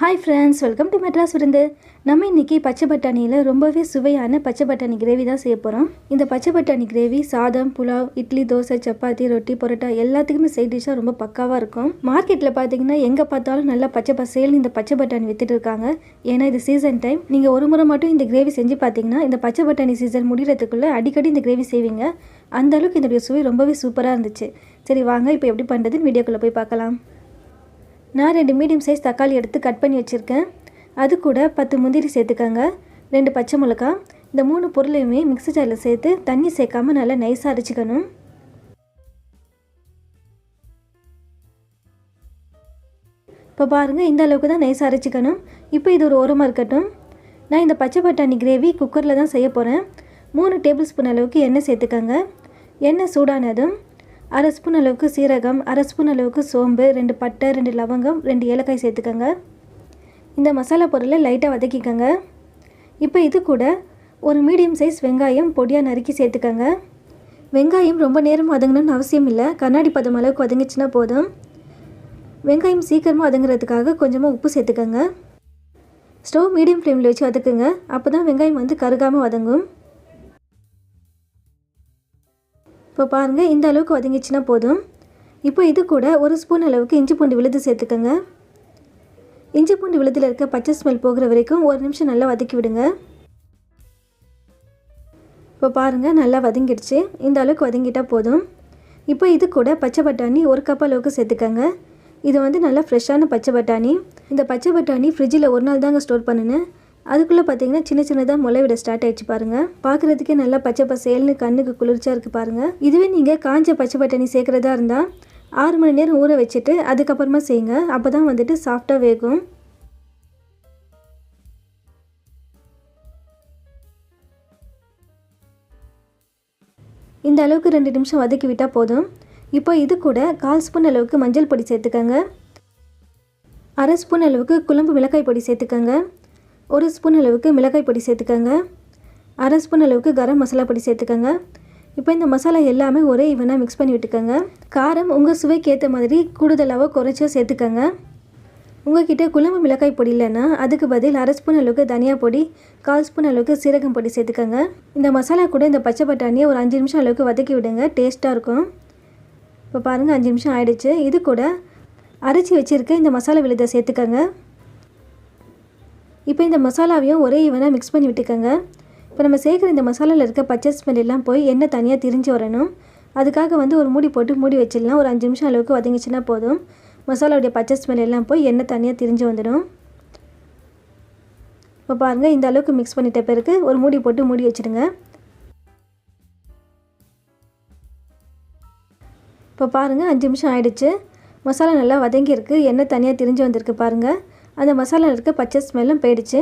Hi friends welcome to Madras விருந்து நம்ம இன்னைக்கு பச்சை பட்டாணியில் ரொம்பவே சுவையான பச்சை பட்டாணி கிரேவி தான் செய்ய போகிறோம் இந்த பச்சை பட்டாணி கிரேவி சாதம் புலாவ் இட்லி தோசை சப்பாத்தி ரொட்டி பரோட்டா எல்லாத்துக்குமே சைட் டிஷ்ஷாக ரொம்ப பக்காவாக இருக்கும். மார்க்கெட்டில் பார்த்தீங்கன்னா எங்கே பார்த்தாலும் நல்லா பச்சை பசேல்னு இந்த பச்சை பட்டாணி வித்துட்டு இருக்காங்க. ஏன்னா இது சீசன் டைம் நீங்கள் ஒரு முறை மட்டும் இந்த கிரேவி செஞ்சு பார்த்தீங்கன்னா இந்த பச்சை பட்டாணி சீசன் முடிகிறதுக்குள்ளே அடிக்கடி இந்த கிரேவி செய்வீங்க. அந்த அளவுக்கு சுவை ரொம்பவே சூப்பராக இருந்துச்சு. சரி வாங்க இப்போ எப்படி பண்ணுறதுன்னு வீடியோக்குள்ளே போய் பார்க்கலாம். நான் ரெண்டு மீடியம் சைஸ் தக்காளி எடுத்து கட் பண்ணி வச்சுருக்கேன். அது கூட பத்து முந்திரி சேர்த்துக்கோங்க. ரெண்டு பச்சை மிளகா. இந்த மூணு பொருளையுமே மிக்ஸி ஜாரில் சேர்த்து தண்ணி சேர்க்காம நல்லா நைஸாக அரைச்சிக்கணும். இப்போ பாருங்கள் இந்த அளவுக்கு தான் நைஸாக அரைச்சிக்கணும். இப்போ இது ஒரு ஓரமாக இருக்கட்டும். நான் இந்த பச்சை பட்டாணி கிரேவி குக்கரில் தான் செய்ய போகிறேன் மூணு டேபிள் ஸ்பூன் அளவுக்கு எண்ணெய் சேர்த்துக்கோங்க. எண்ணெய் சூடானதும் அரை ஸ்பூன் அளவுக்கு சீரகம் அரை ஸ்பூன் அளவுக்கு சோம்பு ரெண்டு பட்டை ரெண்டு லவங்கம் ரெண்டு ஏலக்காய் சேர்த்துக்கோங்க. இந்த மசாலா பொருளை லைட்டாக வதக்கிக்கோங்க. இப்போ இது கூட ஒரு மீடியம் சைஸ் வெங்காயம் பொடியாக நறுக்கி சேர்த்துக்கோங்க. வெங்காயம் ரொம்ப நேரம் வதங்கணும்னு அவசியம் இல்லை. கண்ணாடி பதம் அளவுக்கு வதங்கிச்சுன்னா போதும். வெங்காயம் சீக்கிரமாக வதங்குறதுக்காக கொஞ்சமாக உப்பு சேர்த்துக்கோங்க. ஸ்டவ் மீடியம் ஃப்ளேமில் வச்சு வதக்குங்க. அப்போ தான் வெங்காயம் வந்து கருகாமல் வதங்கும். இப்போ பாருங்கள் இந்த அளவுக்கு வதங்கிச்சுன்னா போதும். இப்போ இது கூட ஒரு ஸ்பூன் அளவுக்கு இஞ்சி பூண்டு விழுது சேர்த்துக்கோங்க. இஞ்சி பூண்டு விழுதில் இருக்க பச்சை ஸ்மெல் போகிற வரைக்கும் ஒரு நிமிஷம் நல்லா வதக்கி விடுங்க. இப்போ பாருங்கள் நல்லா வதங்கிடுச்சு. இந்த அளவுக்கு வதங்கிட்டால் போதும். இப்போ இது கூட பச்சை பட்டாணி ஒரு கப் அளவுக்கு சேர்த்துக்கோங்க. இது வந்து நல்லா ஃப்ரெஷ்ஷான பச்சை பட்டாணி. இந்த பச்சை பட்டாணி ஃப்ரிட்ஜில் ஒரு நாள் தாங்க ஸ்டோர் பண்ணினேன். அதுக்குள்ளே பார்த்தீங்கன்னா சின்ன சின்னதாக முளைவிட ஸ்டார்ட் ஆயிடுச்சு பாருங்கள் பார்க்குறதுக்கே நல்லா பச்சை பசேல்னு கண்ணுக்கு குளிர்ச்சியாக இருக்குது பாருங்கள் இதுவே நீங்கள் காஞ்ச பச்சை பட்டாணி சேர்க்குறதா இருந்தால் ஆறு மணி நேரம் ஊற வச்சுட்டு அதுக்கப்புறமா செய்யுங்க. அப்போ தான் வந்துட்டு சாஃப்டாக வேகும். இந்த அளவுக்கு ரெண்டு நிமிஷம் வதக்கி விட்டால் போதும். இப்போ இது கூட கால் ஸ்பூன் அளவுக்கு மஞ்சள் பொடி சேர்த்துக்கோங்க. அரை ஸ்பூன் அளவுக்கு குழம்பு மிளகாய் பொடி சேர்த்துக்கோங்க. ஒரு ஸ்பூன் அளவுக்கு மிளகாய் பொடி சேர்த்துக்கோங்க. அரை ஸ்பூன் அளவுக்கு கரம் மசாலா பொடி சேர்த்துக்கோங்க. இப்போ இந்த மசாலா எல்லாமே ஒரே ஈவனாக மிக்ஸ் பண்ணி விட்டுக்கோங்க. காரம் உங்கள் சுவைக்கு ஏற்ற மாதிரி கூடுதலாகவோ குறைச்சோ சேர்த்துக்கோங்க. உங்ககிட்ட குழம்பு மிளகாய் பொடி இல்லைன்னா அதுக்கு பதில் அரை ஸ்பூன் அளவுக்கு தனியா பொடி கால் ஸ்பூன் அளவுக்கு சீரகம் பொடி சேர்த்துக்கோங்க. இந்த மசாலா கூட இந்த பச்சை பட்டாணியை ஒரு அஞ்சு நிமிஷம் அளவுக்கு வதக்கி விடுங்க டேஸ்ட்டாக இருக்கும். இப்போ பாருங்கள் அஞ்சு நிமிஷம் ஆயிடுச்சு. இது கூட அரைச்சி வச்சுருக்க இந்த மசாலா விழுதை சேர்த்துக்கோங்க. இப்போ இந்த மசாலாவையும் ஒரே ஈவனாக மிக்ஸ் பண்ணி விட்டுக்கோங்க. இப்போ நம்ம சேர்க்குற இந்த மசாலாவில் இருக்க பச்சை ஸ்மெல் எல்லாம் போய் எண்ணெய் தனியாக திரிஞ்சு வரணும். அதுக்காக வந்து ஒரு மூடி போட்டு மூடி வச்சிடலாம். ஒரு அஞ்சு நிமிஷம் அளவுக்கு வதங்கிச்சுன்னா போதும். மசாலாவுடைய பச்சை ஸ்மெல் எல்லாம் போய் எண்ணெய் தனியாக திரிஞ்சு வந்துடும். இப்போ பாருங்கள் இந்த அளவுக்கு மிக்ஸ் பண்ணிட்ட பிறகு ஒரு மூடி போட்டு மூடி வச்சுடுங்க. இப்போ பாருங்கள் அஞ்சு நிமிஷம் ஆயிடுச்சு. மசாலா நல்லா வதங்கியிருக்கு. எண்ணெய் தனியாக திரிஞ்சு வந்திருக்கு பாருங்கள் அந்த மசாலாவில் இருக்க பச்சை ஸ்மெல்லும் போயிடுச்சு.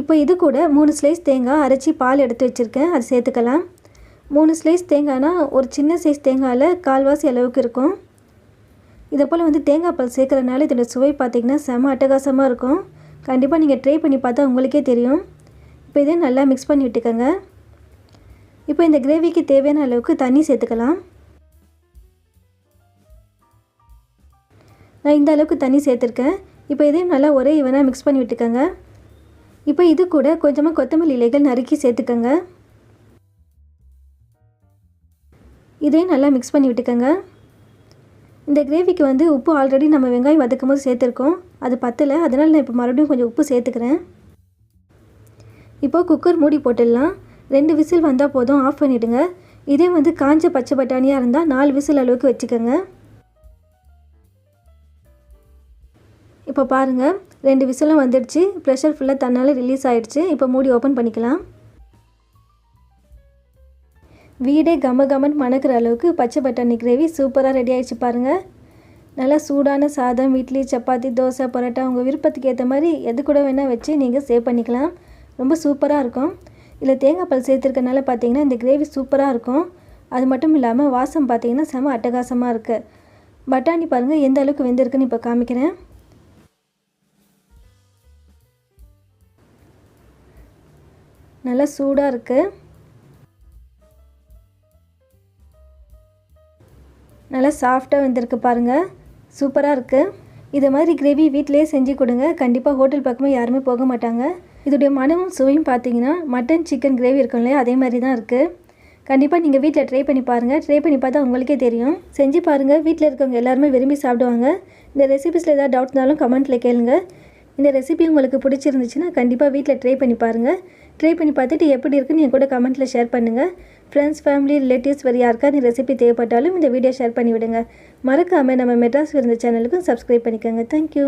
இப்போ இது கூட மூணு ஸ்லைஸ் தேங்காய் அரைச்சி பால் எடுத்து வச்சுருக்கேன் அது சேர்த்துக்கலாம். மூணு ஸ்லைஸ் தேங்காய்னா ஒரு சின்ன சைஸ் தேங்காயில் கால்வாசி அளவுக்கு இருக்கும். இதை போல் வந்து தேங்காய் பால் சேர்க்குறதுனால இதோட சுவை பார்த்திங்கன்னா செம அட்டகாசமாக இருக்கும். கண்டிப்பாக நீங்கள் ட்ரை பண்ணி பார்த்தா உங்களுக்கே தெரியும். இப்போ இதே நல்லா மிக்ஸ் பண்ணி விட்டுக்கோங்க. இப்போ இந்த கிரேவிக்கு தேவையான அளவுக்கு தண்ணி சேர்த்துக்கலாம். நான் இந்த அளவுக்கு தண்ணி சேர்த்துருக்கேன். இப்போ இதையும் நல்லா ஒரே ஈவனாக மிக்ஸ் பண்ணி விட்டுக்கோங்க. இப்போ இது கூட கொஞ்சமாக கொத்தமல்லி இலைகள் நறுக்கி சேர்த்துக்கோங்க. இதையும் நல்லா மிக்ஸ் பண்ணி விட்டுக்கோங்க. இந்த கிரேவிக்கு வந்து உப்பு ஆல்ரெடி நம்ம வெங்காயம் வதக்கும் போது சேர்த்துருக்கோம். அது பத்தலை அதனால் நான் இப்போ மறுபடியும் கொஞ்சம் உப்பு சேர்த்துக்கிறேன். இப்போது குக்கர் மூடி போட்டுடலாம். ரெண்டு விசில் வந்தால் போதும் ஆஃப் பண்ணிவிடுங்க இதே வந்து காஞ்ச பச்சை பட்டாணியாக இருந்தால் நாலு விசில் அளவுக்கு வச்சுக்கோங்க. இப்போ பாருங்கள் ரெண்டு விசிலும் வந்துடுச்சு. ப்ரெஷர் ஃபுல்லாக தன்னால் ரிலீஸ் ஆகிடுச்சு இப்போ மூடி ஓப்பன் பண்ணிக்கலாம். வீடே கம கமன் மணக்கிற அளவுக்கு பச்சை பட்டாணி கிரேவி சூப்பராக ரெடி ஆகிடுச்சு பாருங்கள் நல்லா சூடான சாதம் இட்லி சப்பாத்தி தோசை பரோட்டா உங்கள் விருப்பத்துக்கு ஏற்ற மாதிரி எது கூட வேணால் வச்சு நீங்கள் சேவ் பண்ணிக்கலாம். ரொம்ப சூப்பராக இருக்கும். இதில் தேங்காய் பால் சேர்த்துருக்கனால பார்த்தீங்கன்னா இந்த கிரேவி சூப்பராக இருக்கும். அது மட்டும் இல்லாமல் வாசம் பார்த்தீங்கன்னா செம அட்டகாசமாக இருக்குது பட்டாணி பாருங்கள் எந்த அளவுக்கு வெந்திருக்குன்னு இப்போ காமிக்கிறேன். நல்லா சூடாக இருக்குது நல்லா சாஃப்டாக வந்திருக்கு பாருங்கள் சூப்பராக இருக்குது இதை மாதிரி கிரேவி வீட்டிலேயே செஞ்சு கொடுங்க. கண்டிப்பாக ஹோட்டல் பக்கமாக யாருமே போக மாட்டாங்க. இதோடைய மனமும் சுவையும் பார்த்தீங்கன்னா மட்டன் சிக்கன் கிரேவி இருக்கும் இல்லையா? அதே மாதிரி தான் இருக்குது கண்டிப்பாக நீங்கள் வீட்டில் ட்ரை பண்ணி பாருங்கள் ட்ரை பண்ணி பார்த்தா உங்களுக்கே தெரியும். செஞ்சு பாருங்கள் வீட்டில் இருக்கவங்க எல்லாருமே விரும்பி சாப்பிடுவாங்க. இந்த ரெசிபிஸில் ஏதாவது டவுட் இருந்தாலும் கமெண்ட்டில் கேளுங்க. இந்த ரெசிபி உங்களுக்கு பிடிச்சிருந்துச்சுன்னா கண்டிப்பாக வீட்டில் ட்ரை பண்ணி பாருங்கள் ட்ரை பண்ணி பார்த்துட்டு எப்படி இருக்குன்னு என் கூட கமெண்ட்டில் ஷேர் பண்ணுங்கள் ஃப்ரெண்ட்ஸ் ஃபேமிலி ரிலேட்டிவ்ஸ் வேறு யாருக்கா நீ ரெசிபி தேவைப்பட்டாலும் இந்த வீடியோ ஷேர் பண்ணிவிடுங்க. மறக்காமல் நம்ம மெட்ராஸ் விருந்த சேனலுக்கும் சப்ஸ்கிரைப் பண்ணிக்கோங்க. Thank you